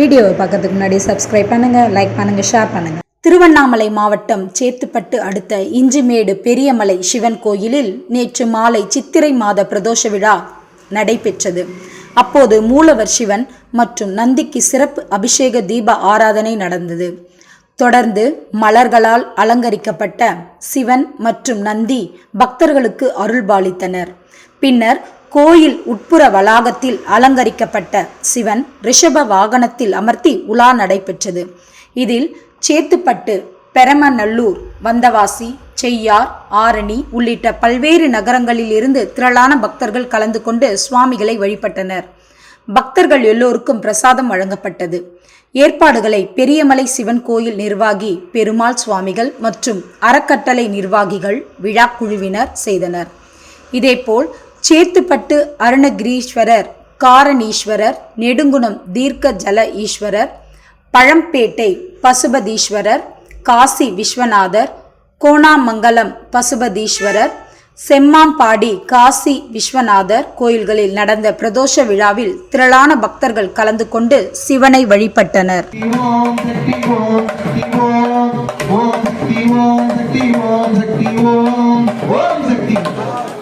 வீடியோவை பார்க்கறதுக்கு முன்னாடி சப்ஸ்கிரைப் பண்ணுங்க லைக் பண்ணுங்க ஷேர் பண்ணுங்க. திருவண்ணாமலை மாவட்டம் சேத்துப்பட்டு அடுத்த இஞ்சிமேடு பெரியமலை சிவன் கோயிலில் நேற்று மாலை சித்திரை மாத பிரதோஷ விழா நடைபெற்றது. அப்போது மூலவர் சிவன் மற்றும் நந்திக்கு சிறப்பு அபிஷேக தீப ஆராதனை நடந்தது. தொடர்ந்து மலர்களால் அலங்கரிக்கப்பட்ட சிவன் மற்றும் நந்தி பக்தர்களுக்கு அருள்பாலித்தனர். பின்னர் கோயில் உட்புற வளாகத்தில் அலங்கரிக்கப்பட்ட சிவன் ரிஷப வாகனத்தில் அமர்த்தி உலா நடைபெற்றது. இதில் சேத்துப்பட்டு பெரமநல்லூர் வந்தவாசி செய்யார் ஆரணி உள்ளிட்ட பல்வேறு நகரங்களில் இருந்து திரளான பக்தர்கள் கலந்து கொண்டு சுவாமிகளை வழிபட்டனர். பக்தர்கள் எல்லோருக்கும் பிரசாதம் வழங்கப்பட்டது. ஏற்பாடுகளை பெரியமலை சிவன் கோயில் நிர்வாகி பெருமாள் சுவாமிகள் மற்றும் அறக்கட்டளை நிர்வாகிகள் விழா குழுவினர் செய்தனர். இதேபோல் சேத்துப்பட்டு அருணகிரீஸ்வரர் காரணீஸ்வரர் நெடுங்குணம் தீர்க்க ஜல ஈஸ்வரர் பழம்பேட்டை பசுபதீஸ்வரர் காசி விஸ்வநாதர் கோணாமங்கலம் பசுபதீஸ்வரர் செம்மாம்பாடி காசி விஸ்வநாதர் கோயில்களில் நடந்த பிரதோஷ விழாவில் திரளான பக்தர்கள் கலந்து கொண்டு சிவனை வழிபட்டனர். ஓம்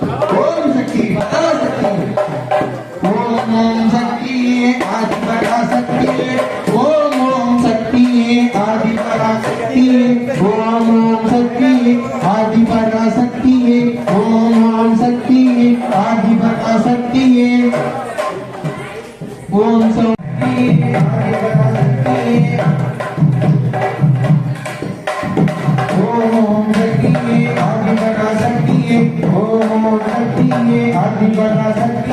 सकती है वो मोम सकती है आदि बना सकती है वो मोम सकती है आदि बना सकती है वो मोम है आदि बना सकती है ओम सकती है आदि बना आदि बना सकती है